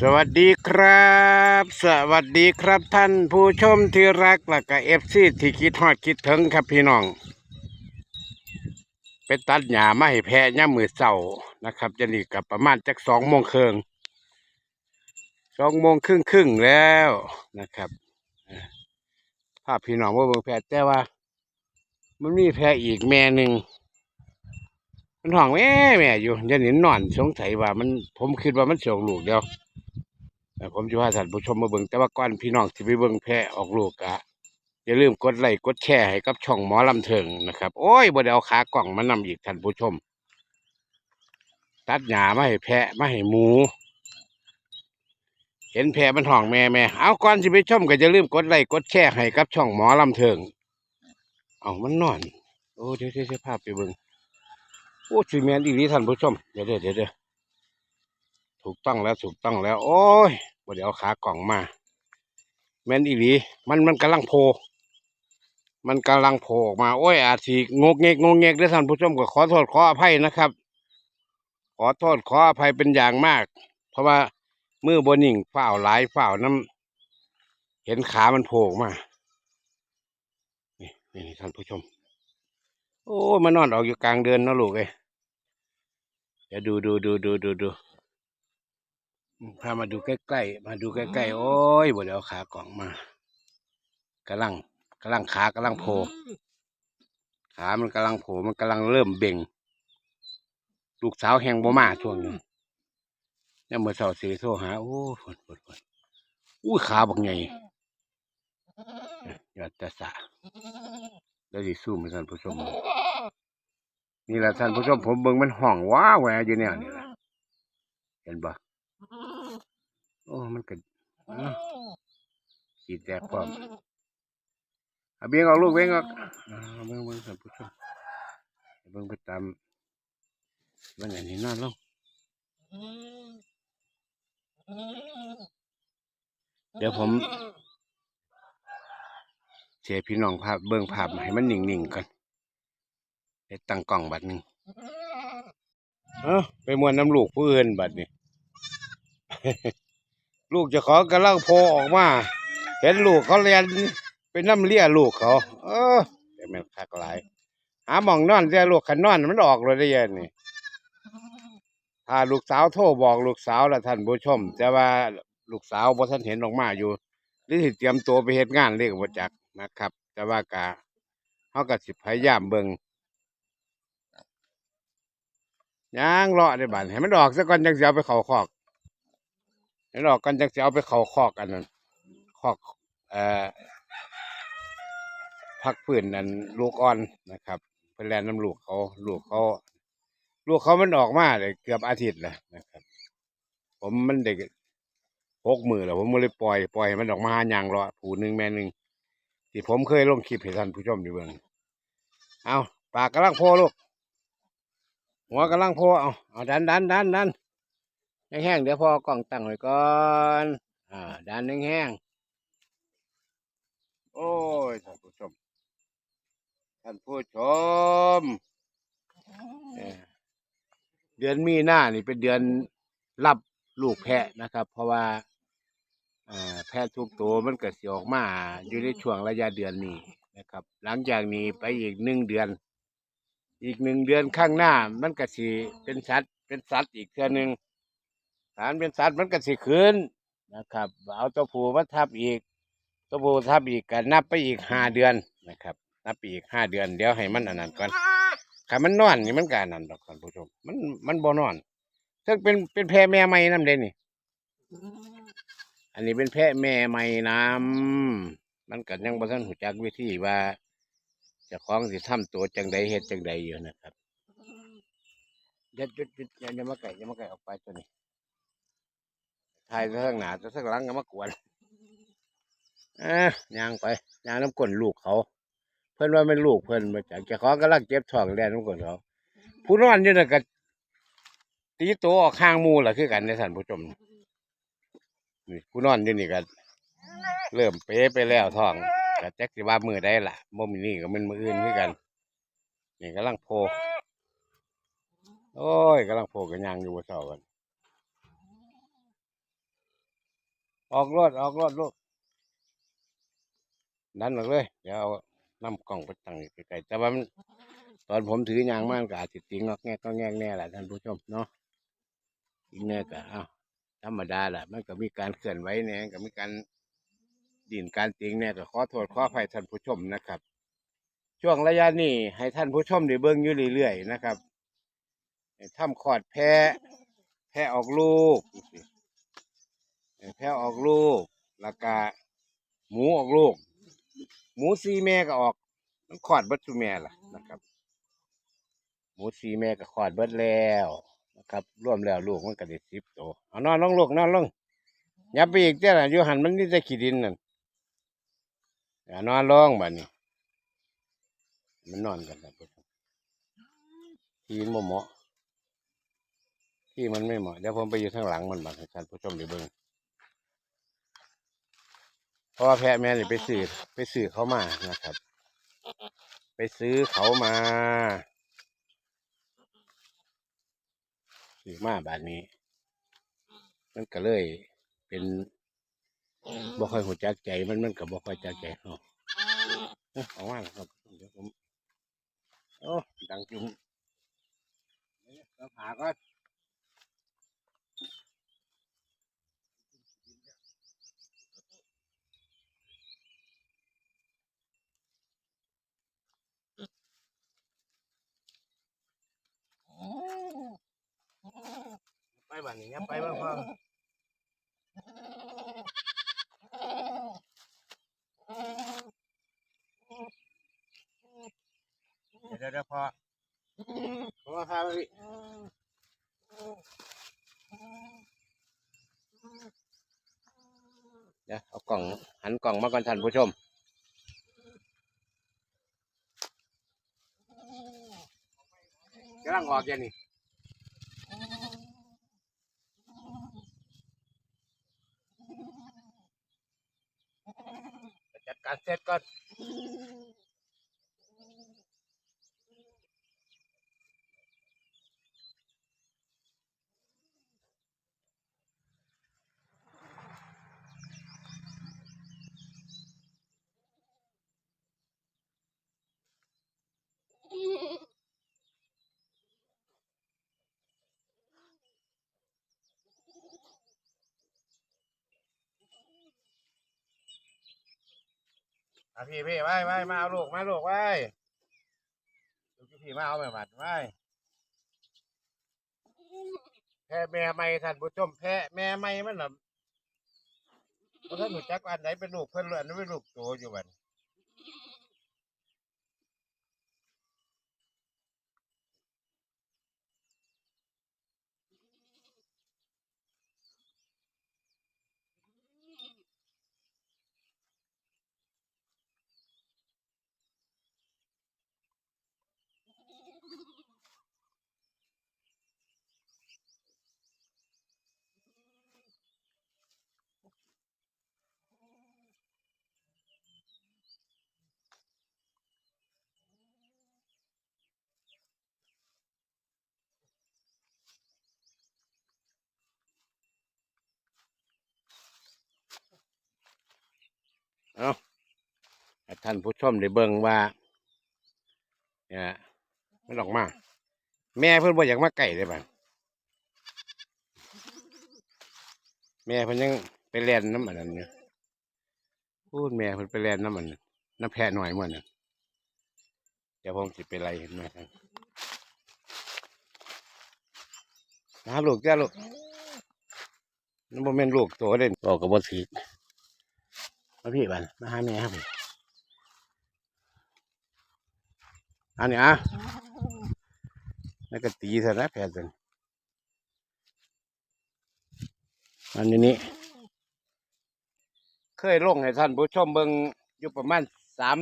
สวัสดีครับ สวัสดีครับท่านผู้ชมที่รักและก็เอฟซีที่คิดฮอดคิดถึงครับพี่น้อง ไปตัดหญ้ามาให้แพะย่ามมือเสานะครับจะนี่กับประมาณจักสองโมงครึ่งสองโมงครึ่งครึ่งแล้วนะครับภาพพี่น้องว่าเบิ่งแพะแต่ว่า มันมีแพะอีกแม่หนึ่ง มันห้องแม่แม่อยู่ยันเห็นนอนสงสัยว่ามันผมคิดว่ามันส่งลูกเดียวแต่ผมจะพาท่านผู้ชมมาเบิ่งแต่ว่าก่อนพี่น้องที่ไปเบิ่งแพะออกลูกอะอย่าลืมกดไลค์กดแชร์ให้กับช่องหมอลำเทิงนะครับ โอ้ยบ่ได้เอาขากล่องมานำอีกท่านผู้ชม ตัดหญ้ามาให้แพะมาให้หมู เห็นแพะมันห้องแม่แม่เอาก่อนสิไปชมก็อย่าลืมกดไลค์กดแชร์ให้กับช่องหมอลำเทิงเอามันนอน โอ้เดี๋ยวเดี๋ยวเดี๋ยวพไปเบิ่ง โอ้สีแมนอีหลีท่านผู้ชม เดี๋ยวเดี๋ยวเดี๋ยวถูกต้องแล้วถูกต้องแล้ว โอ้ยเดี๋ยวเอาขากล่องมา แมนอีหลีมันมันกำลังโผล่มันกำลังโผล่ออกมาโอ้ยอาจสิงกเงกงกเงกด้วยท่านผู้ชมก็ขอโทษขออภัยนะครับ ขอโทษขออภัยเป็นอย่างมาก เพราะว่ามือบนิ่งฝ้าหลายเฝ้าน้ำเห็นขามันโผล่มานี่นี่ท่านผู้ชม โอ้ยมันนอนออกอยู่กลางเดือนเนาะลูกเอ้ยเดี๋ยวดูดูดูดูดูดูอืมพามาดูใกล้ๆมาดูใกล้ๆโอ้ยบ่เดี๋ยวเอาขากล่องมากำลังกำลังขากำลังโผล่ขา มันกำลังโผล่มันกำลังเริ่มเบ่ง ลูกสาวแหงบ่มาช่วงนี้เนี่ยเมื่อเช้าสีโทรหา โอ้ฝนฝนฝนอู้ขาบักใหญ่ยอดจะสะ แล้วสิสู้มาท่านผู้ชมนี่แหละท่านผู้ชมผมเบิ่งมันห้องว้าแหวอยู่เนี่ยนี่แหละเห็นปะโอ้มันก็อ้าวขีดแตกความเอาเบี้ยงออกลูกเบี้ยงออกอ่าเบิ่งเบิ่งท่านผู้ชมเบิ่งไปตามมันอย่างนี้นอนลงเดี๋ยวผมเสียพี่น้องภาพเบิ่งภาพให้มันนิ่งๆก่อนเดี๋ยวตั้งกล้องบัดหนึ่งเอ้าไปมวนน้ำลูกผู้อื่นบัดนี้ลูกเจะขอกำลังโผล่ออกมา เห็นลูกเขาเรียนเป็นน้ำเลี้ยลูกเขา เออแต่แม่นคักหลาย หาหมองนอนแต่ลูกขันนอนมันออกเลยได้ยังนี่ถ้าลูกสาวโทรบอกลูกสาวละท่านผู้ชม แต่ว่าลูกสาวบ่ท่านเห็นออกมาอยู่หรือสิเตรียมตัวไปเฮ็ดงานเรียกบ่จัก นะครับ แต่ว่ากะเฮาก็สิพยายามเบิงย่างเลาะได้บัดให้มันออกซะก่อนจังสิเอาไปเขาคอกให้มันอกก่อนจังสิเอาไปเขาคอกอันนั้นคอกเอ่อพักพื้นนั่นลูกอ่อนนะครับเพิ่นแลนน้ำลูกเขาลูกเขาลูกเขามันออกมาเลยเกือบอาทิตย์แล้วนะครับ ผมมันเด็กหกมือแล้วผมก็เลยปล่อยปล่อยให้มันออกมาหาย่างรอผูหนึ่งแม่หนึ่ง ที่ผมเคยลงคลิปให้ท่านผู้ชมดูเบิ่งเอาปากกำลังโพลูกหัวกำลังโพเอาเอาดันดันดันดันแห้งเดี๋ยวพอกล่องตั้งไว้ก่อนอ่าดันแห้งโอ้ยท่านผู้ชมท่านผู้ชมเดือนมีนานี่เป็นเดือนรับลูกแพะนะครับ เพราะว่า แพะทุกตัวมันก็สิออกมาอยู่ในช่วงระยะเดือนนี้นะครับ หลังจากนี้ไปอีกหนึ่งเดือน อีกหนึ่งเดือนข้างหน้า มันก็สิเป็นสัตว์เป็นสัตว์อีกเทื่อหนึ่งฐานเป็นสัตว์มันก็สิขึ้นนะครับ เอาตัวผู้มาทับอีกตัวผู้ทับอีกก็นับไปอีกห้าเดือนนะครับ นับไปอีกห้าเดือนเดี๋ยวให้มันอันนั้นก่อนถ้ามันนอนนี่มันก็อันนั้นดอกท่านผู้ชมมันมันบ่นอนซึ่งเป็นเป็นแพะแม่ใหม่นำเด้นี่ อันนี้เป็นแพะแม่ใหม่น้ำมันก็ยังบ่ทันหูจักวิธีว่าจะคล้องสิทำตัวจังใดเฮ็ดจังใดอยู่นะครับย่าอย่าอย่าอย่ามาไก่ย่ามาไก่ออกไปตัวนี้ถ่ายทางหน้าทางหลังก็มากวนอ้ย่างไปย่างน้ำก้นลูกเขา เพิ่นว่าเป็นลูกเพิ่นมาจากเจ้าของกำลังเจ็บท้องแล่นน้ำก้นเขาผู้นอนอยู่นะก็ตีตัวออกข้างมูล่ะคือกันในท่านผู้ชม นี่ผู้นอนอยู่นี่ก็เริ่มเป๊ไปแล้วท้องก็จักสิว่ามือได้ล่ะบ่มีนี่ก็มันมืออื่นคือกันนี่กำลังโพโอ้ยกำลังโพกันยางอยู่บนเสากันออกรถออกรถลูกดันออกเลยเดี๋ยวเอาน้ำกล่องไปตั้งไกลๆแต่ว่ามันตอนผมถือยางมากก็อาจจะติงงอกแงกก็แงกแน่แหละท่านผู้ชมเนาะอีกแน่ก็อ้าว ธรรมดาแหละมันก็มีการเคลื่อนไหวแน่ก็มีการดินการติงแน่ก็ขอโทษขออภัยท่านผู้ชมนะครับ ช่วงระยะนี้ให้ท่านผู้ชมได้เบิ่งอยู่เรื่อยๆนะครับให้ทำขอดแพะแพะออกลูกแพะออกลูกแล้วก็หมูออกลูก หมูซีแม่ก็ออกมันขอดบิดทุแม่ล่ะนะครับ หมูซีแม่ก็ขอดเบิดแล้ว ครับร่วมแล้วลูกมันก็ได้สิบตัวเอานอนลงลูกนอนลงอย่าไปอีกเจ้าน่ะอยู่หันมันนี่จะขี้ดินนั่นอย่านอนลงบัดนี้ มันนอนกันครับผู้ชมที่มันบ่เหมาะ ที่มันไม่เหมาะเดี๋ยวผมไปอยู่ข้างหลังมันบัดให้ท่านผู้ชมด้เบิ่งเพราะว่าแพะแม่นี่ไปซื้อไปซื้อเขามานะครับ ไปซื้อเขามา ซื้อมาบาดนี้ มันก็เลยเป็นบ่ค่อยหัวจักใจมันมันก็บ่ค่อยจักใจเขาเอ้าเอาว่างครับเดี๋ยวผมโอ้ดังจุงเดี๋ยวเราผ่าก็ไป บ้านนี้ยับไปบ้างพ่อเดี๋ยวเดี๋ยวพอพอพาไปเดี๋ยวเอากล่องหันกล่องมาก่อนท่านผู้ชมกำลังออกอย่างนี้ การเสร็จก่อน อะพี่พี่ไปไปมาเอาลูกมาลูกไปลูกพี่มาเอาแม่บัดไปแพ้แม่ไม่ท่านผู้ชมแพ้แม่ไม่มันน่ะเพราะท่านหนูจักอันไหนเป็นลูกเพิ่นหรืออันไหนเป็นลูกโตอยู่บัดเท่านผู้ชมได้เบิ่งว่าเนี่ยมันออกมา แม่เพิ่นบ่อยากมาไก่เลยบัดแม่เพิ่นยังไปเล่นน้ำมันนั่นอยู่พูดแม่เพิ่นไปเล่นน้ำมันน้ำแพะหน่อยมันน่ะเดี๋ยวผมสิไปไล่เห็นไหมครับนะลูกจ้าลูกนั่นบ่แม่นลูกโตเด่นบอกกับบ่ถือมาพี่บันมาหาแม่ครับพี่ อันนี้อะแล้วก็ตีซะนะแพทย์ซั่นอันนี้นี่เคยลงให้ท่านผู้ชมเบิ่งอยู่ประมาณสาม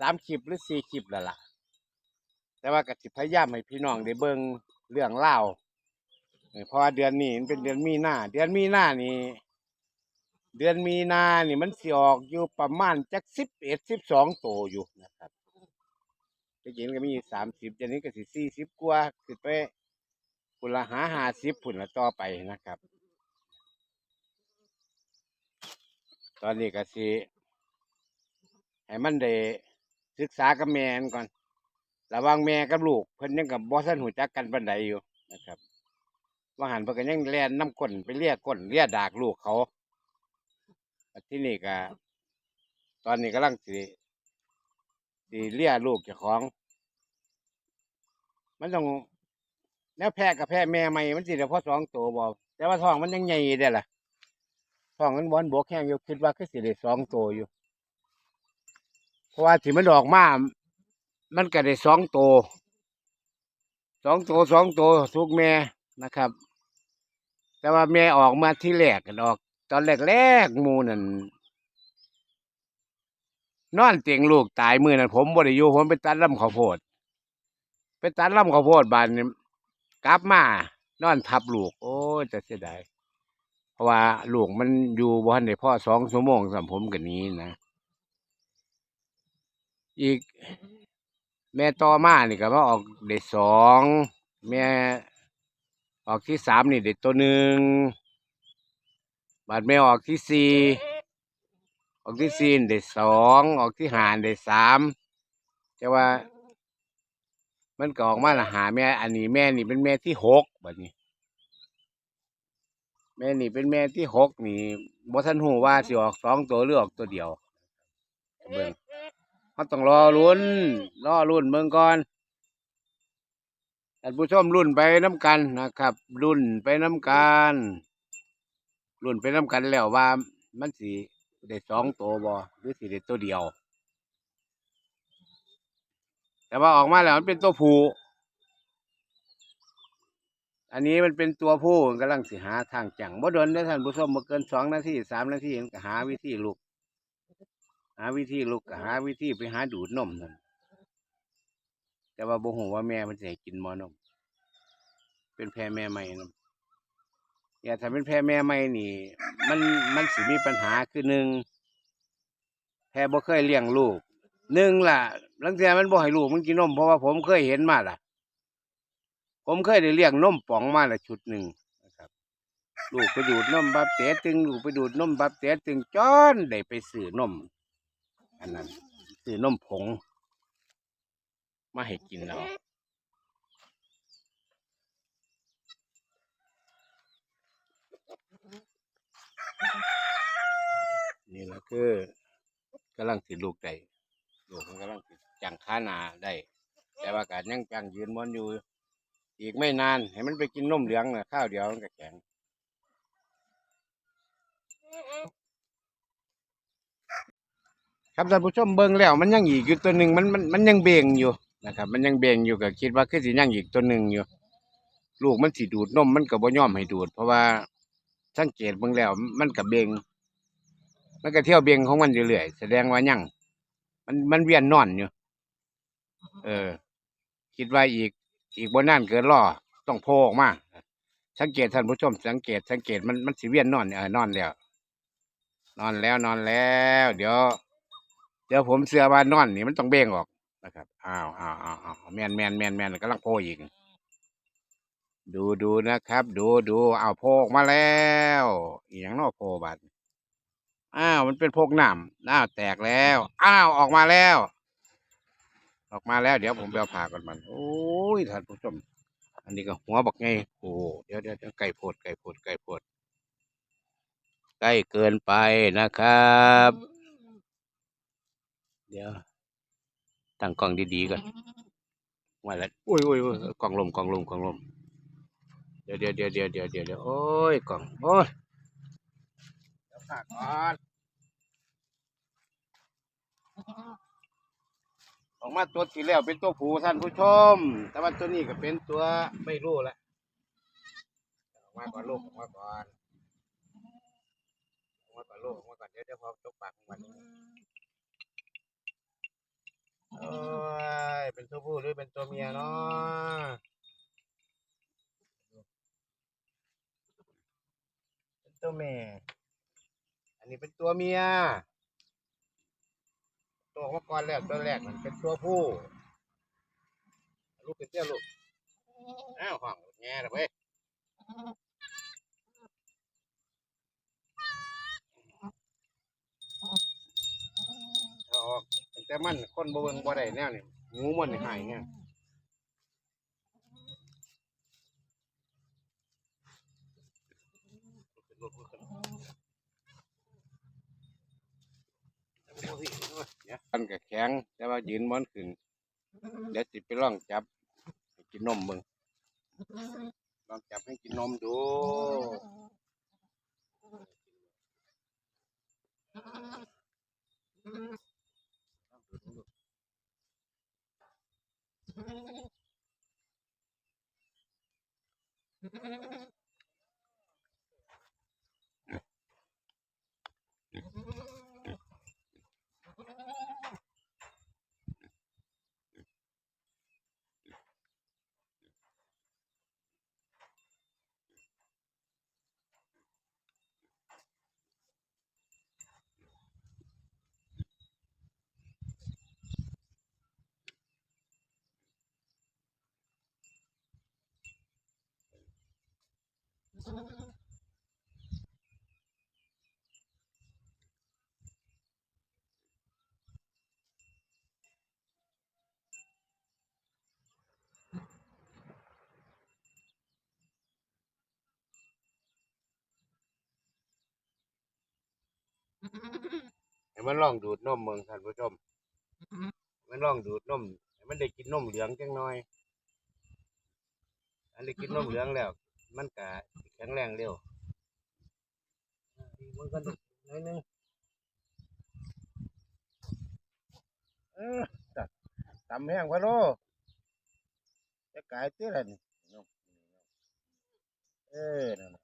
สามคลิปหรือสี่คลิปแล้วล่ะ แต่ว่าก็สิพยายามให้พี่น้องได้เบิ่งเรื่องเล่าเอเพราะว่าเดือนนี้มันเป็นเดือนมีนาเดือนมีนานี่เดือนมีนานี่มันสิออกอยู่ประมาณจักสิบเอ็ดสิบสองโตอยู่นะครับ ไปเห็นก็มีสามสิบเดือนนี้ก็สิสี่สิบกว่าขึ้นไปพุ่นละหาห้าสิบพุ่นละต่อไปนะครับ ตอนนี้ก็สิให้มันได้ศึกษากับแม่มันก่อน ระว่างแม่กับลูก เพิ่นยังกับบ่ทันหูจักกันปานใดอยู่นะครับว่าหันเพิ่นก็ยังแล่นน้ำก้นไปเลียก้นเลียดากลูกเขาที่นี่ก็ตอนนี้กำลังสิ สิเลี้ยลูกเจ้าของ มันต้องแนวแพะกับแพะแม่ใหม่มันสิได้พอสองตัวบ่แต่ว่าท้องมันยังใหญ่เด้ล่ะท้องมันบอนบกแห้งอยู่คิดว่าคือสิได้สองตัวอยู่ เพราะว่าที่มันออกมามันก็ได้สองตัวสองตัวสองตัวทุกแม่นะครับ แต่ว่าแม่ออกมาที่แรกกันออก ตอนแรกแรกมูนั่น นอนเตียงลูกตายมือนั่นผมบ่ได้อยู่ผมไปตัดลำข้าวโพด ไปตัดลำข้าวโพดบานนี้กลับมานอนทับลูก โอ้จะเสียดายเพราะว่าลูกมันอยู่บ้านได้พ่อสองชั่วโมงสำผมกันนี้นะอีก แม่ต่อมานี่ก็มาออกเด็ดสองแม่ออกที่สามนี่เด็ดตัวหนึ่งบาดแม่ออกที่สี่ ออกที่สี่นี่เด็ดสองออกที่หานเด็ดสามแต่ว่า มันก็ออกมาละหาแม่ อันนี้แม่นี่เป็นแม่ที่หกแบบนี้ แม่นี่เป็นแม่ที่หกนี่บ่ทันหูว่าสิออกสองตัวหรือออกตัวเดียวเบิ่งเขาต้องรอรุ่นรอรุ่นเมืองก่อนท่านผู้ชมรุ่นไปน้ำกันนะครับ รุ่นไปน้ำกัน รุ่นไปน้ำกันแล้วว่ามันสี ได้สองตัวบอหรือสีได้ตัวเดียว แต่ว่าออกมาแล้วมันเป็นตัวผู้อันนี้มันเป็นตัวผู้มันกำลังสิหาทางจังบ่โดนนะท่านผู้ชมมาเกินสองนาทีสามนาทีก็หาวิธีลูกหาวิธีลูกก็หาวิธีไปหาดูดนมนั่นแต่ว่าบ่ฮู้ว่าแม่มันสิให้กินบ่นม เป็นแพะแม่ใหม่นม อย่าถ้าเป็นแพะแม่ใหม่นี่ มันมันสิมีปัญหาคือหนึ่งแพะบ่เคยเลี้ยงลูกหนึ่งล่ะลังเทียมันบ่ให้ลูกมันกินนมเพราะว่าผมเคยเห็นมาล่ะ ผมเคยได้เลี้ยงนมป๋องมาละชุดหนึ่งนะครับ ลูกไปดูดนมบับเตะตึงลูกไปดูดนมบับเตะตึงจอนได้ไปซื้อนม อันนั้นซื้อนมผง มาให้กินเอา นี่แหละคือกำลังสิลูกได้ลูกมันกำลังสิจังขานาได้ แต่ว่าการยังจังยืนบอนอยู่ อีกไม่นานให้มันไปกินนมเหลืองนะข้าวเดียวมันก็แข็งครับท่านผู้ชมเบิ่งแล้วมันยังอีกอยู่ตัวหนึ่งมันมันมันยังเบ่งอยู่นะครับ มันยังเบ่งอยู่ก็คิดว่าคือสิยังอีกตัวหนึ่งอยู่ ลูกมันสิดูดนมมันก็บ่ยอมให้ดูด เพราะว่า สังเกตเบิ่งแล้ว มันก็เบงมันก็เที่ยวเบงของมันอยู่เรื่อยแสดงว่ายั่งมันมันเวียนนอนอยู่ เออ คิดว่าอีก อีกบ่นานเกินรอต้องโผล่ออกมาสังเกตท่านผู้ชม สังเกต สังเกตมันมันสิเวียนนอนเนี่ยเออนอนแล้ว นอนแล้วนอนแล้ว เดี๋ยว เดี๋ยวผมเสือว่านอนนี่มันต้องเบ่งออกนะครับอ้าวอ้าวอ้าวแมนแมนแมนแมนกำลังโผล่อีก ดูดูนะครับ ดูดูเอาโผล่ออกมาแล้วอีหยังนอโผล่บัดอ้าวมันเป็นโพวกน้ำอ้าวแตกแล้ว อ้าวออกมาแล้ว ออกมาแล้ว เดี๋ยวผมไปเอาผ่าก่อนมัน โอ้ยท่านผู้ชม อันนี้ก็หัวบักไงโอ้เดี๋ยวเดี๋ยวเดี๋ยวไก่โพดไก่โพดไก่โพดใกล้เกินไปนะครับ เดี๋ยว ตั้งกล้องดีๆก่อนมาแล้วอุ้ยอุ้ยอุ้ยกล้องลมกล้องลมกล้องลม เดี๋ยวเดี๋ยวเดี๋ยวเดี๋ยวเดี๋ยวเดี๋ยวโอ้ยกล้องโอ้ยเดี๋ยวฝากก่อนออกมาตัวที่แล้วเป็นตัวผู้ท่านผู้ชม แต่ว่าตัวนี้ก็เป็นตัวไม่รู้แหละออกมาก่อนลูกออกมาก่อนออกมาก่อนลูกออกมาก่อนเดี๋ยวเดี๋ยวพอตกปากของมันโอ้ยเป็นตัวผู้หรือเป็นตัวเมียเนาะ ตัวแม่ อันนี้เป็นตัวเมีย ตัวมังกรแรกตัวแรกมันเป็นตัวผู้ ลูกเป็นเจ้าลูก อ้าวห่องแง่เลยเอออกแต่มันคนบวงบ่ได้แน่นี่งูมันหายเนี่ย มันก็แข็ง แต่ว่ายืนมันขึ้น เดี๋ยวสิไปลองจับให้กินนมเบิ่งลองจับให้กินนมดู ให้มันลองดูดนมเมืองท่านผู้ชม มันลองดูดนมให้มันได้กินนมเหลืองจังหน่อย อันได้กินนมเหลืองแล้ว มันก็สิแข็งแรงเร็วมันก็น้อยหนึงเออตัดตำแห้งพะโลจะกลายเตี้ยละนี่นมเออนั่นน่ะ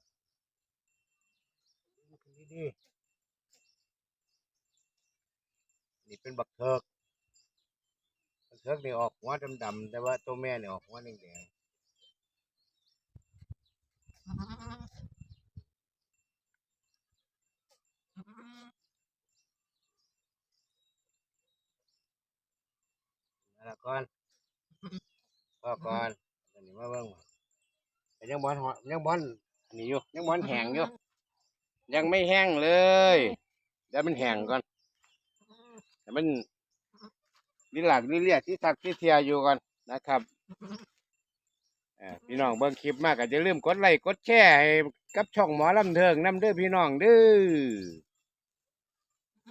ดีๆนี่เป็นบักเทิกบักเทิกนี่ออกหัวดำๆแต่ว่าตัวแม่นี่ออกหัวแดงๆ นั่นละก่อนพ่อก่อนอันนี้มาเบิ่งว่าแต่ยังบอลยังบอลอันนี้อยู่ยังบอลแห้งอยู่ ยังไม่แห้งเลยเดี๋ยวมันแห้งก่อนแต่มันลิหลักลิเลียที่สักที่เทียอยู่ก่อนนะครับ เอ่อพี่น้องเบิ่งคลิปมากก็จะลืมกดไลค์กดแชร์ให้กับช่องหมอลำเทิงน้ำเด้อพี่น้องเด้อ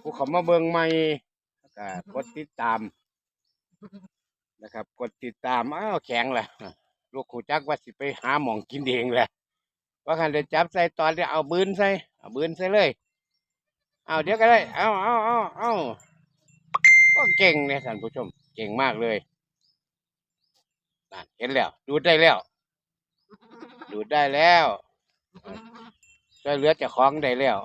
ผู้เขามาเบิ่งใหม่ก็กดติดตาม นะครับ กดติดตามอ้าวแข็งแหละลูกขู่จักว่าสิไปหาหมองกินเองแหละว่าคันเดี๋ยวจับใส่ตอนเดี๋ยวเอาบืนใส่เอาบืนใส่เลย เอาเดี๋ยวก็ได้ เอาเอาเอาเอาก็เก่งเนี่ยท่านผู้ชม เก่งมากเลย นั่นเห็นแล้ว ดูดได้แล้ว ดูดได้แล้วช่วยเหลือเจะคล้าของได้แล้ว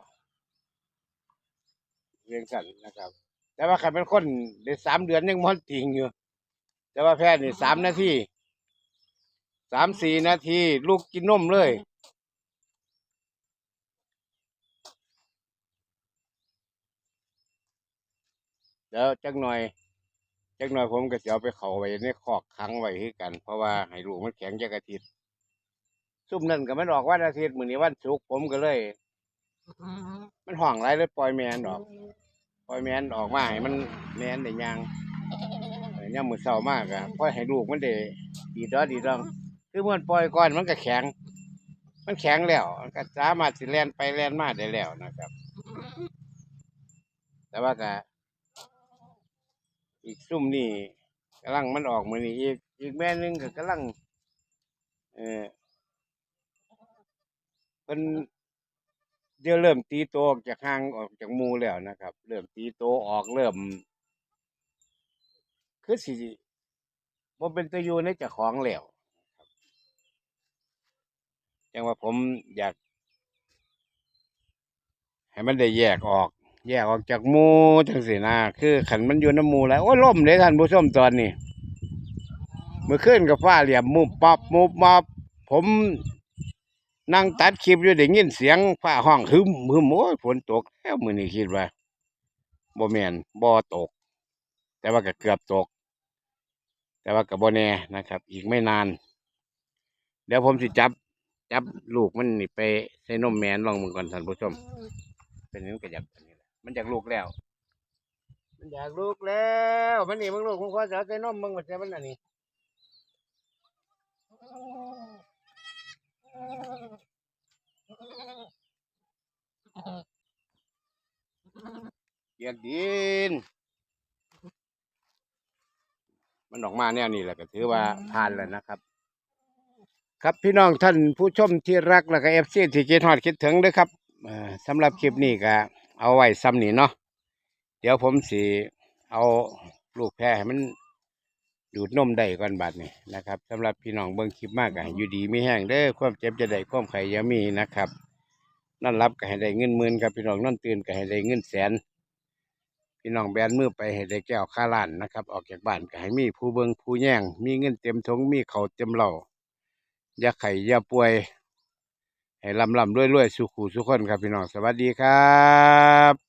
เรียงสันนะครับ แต่ว่าใครเป็นคนได้สามเดือนยังมอนติงอยู่ แต่ว่าแพทย์นี่สามนาทีสามสี่นาทีลูกกินนมเลยแล้วจักหน่อย จักหน่อยผมก็จะเอาไปเขาไว้ในคอกขังไว้คือกัน เพราะว่าให้ลูกมันแข็งจักอาทิตย์ซุ่มนั่นก็มันออกวันอาทิตย์มื้อนี้วันศุกร์ผมก็เลย มันห่วงไรเลยปล่อยแมนออก ปล่อยแมนออกมาให้มันแมนได้ยางเอ้ยยามือเช้ามากอะปล่อยให้ลูกมันได้ดีดอดีดองคือมันปล่อยก่อนมันก็แข็ง มันแข็งแล้วก็สามารถสิแล่นไปแล่นมาได้แล้วนะครับ แต่ว่าก็ อีกซุ่มนี่กำลังมันออกมือนี่อีกอีกแม่นึงก็กำลัง เออเพิ่นเดี๋ยวเริ่มตีโตออกจากห่างออกจากมูแล้วนะครับ เริ่มตีโตออกเริ่ม คือสิบ่เป็นตัวอยู่ในเจ้าของแล้วครับจังว่าผมอยาก ให้มันได้แยกออก แยกออกจากหมูจังสินะคือขันมันอยู่น้ำหมูแล้วโอ้ยล่มเลยท่านผู้ชมตอนนี้เมื่อคืนกับฟ้าเหลี่ยมมุบปับมุบมับผมนั่งตัดคลิปอยู่ได้ยินเสียงฟ้าห้องหึมหึมโอ้ยฝนตกแล้วมือนี้คิดว่าบ่แม่นบ่ตก แต่ว่าก็เกือบตก แต่ว่าก็บ่แน่นะครับ อีกไม่นาน เดี๋ยวผมสิจับ จับลูกมันนี่ไปใส่นมแมนลองมึงก่อนท่านผู้ชม เป็นนิ้วกระยับ นนี้แหละมันจากลูกแล้ว มันอยากลูกแล้วมันนี่มึงลูกมึงขอสาวใส่นมมึงมันจะมันอันนี้เกียดดิน มันออกมาแนวนี้แหละก็ถือว่าผ่านแล้วนะครับ ครับพี่น้องท่านผู้ชมที่รักแล้วก็เอฟซีที่คิดฮอดคิดถึงเด้วยครับเอ่อสำหรับคลิปนี้ก็ เอาไว้ซ้ำนี่เนาะเดี๋ยวผมสิเอาลูกแพรให้มันดูดนมได้ก่อนบัดนี้นะครับสำหรับพี่น้องเบิ่งคลิปมากก็ให้อยู่ดีไม่แห้งเด้อความเจ็บจะได้ความไข่ยามีนะครับนอนรับก็ให้ได้เงินหมื่นครับพี่น้องนอนตื่นก็ให้ได้เงินแสน พี่น้องแบนมือไปให้ได้แก้วค่าล้านนะครับ ออกจากบ้านก็ให้มีผู้เบิงผู้แย่งมีเงินเต็มทงมีเขาเต็มเหล่าอย่าไข่อย่าป่วย ให้ลำลำรวยรวยสุขุสุขคนครับพี่น้อง สวัสดีครับ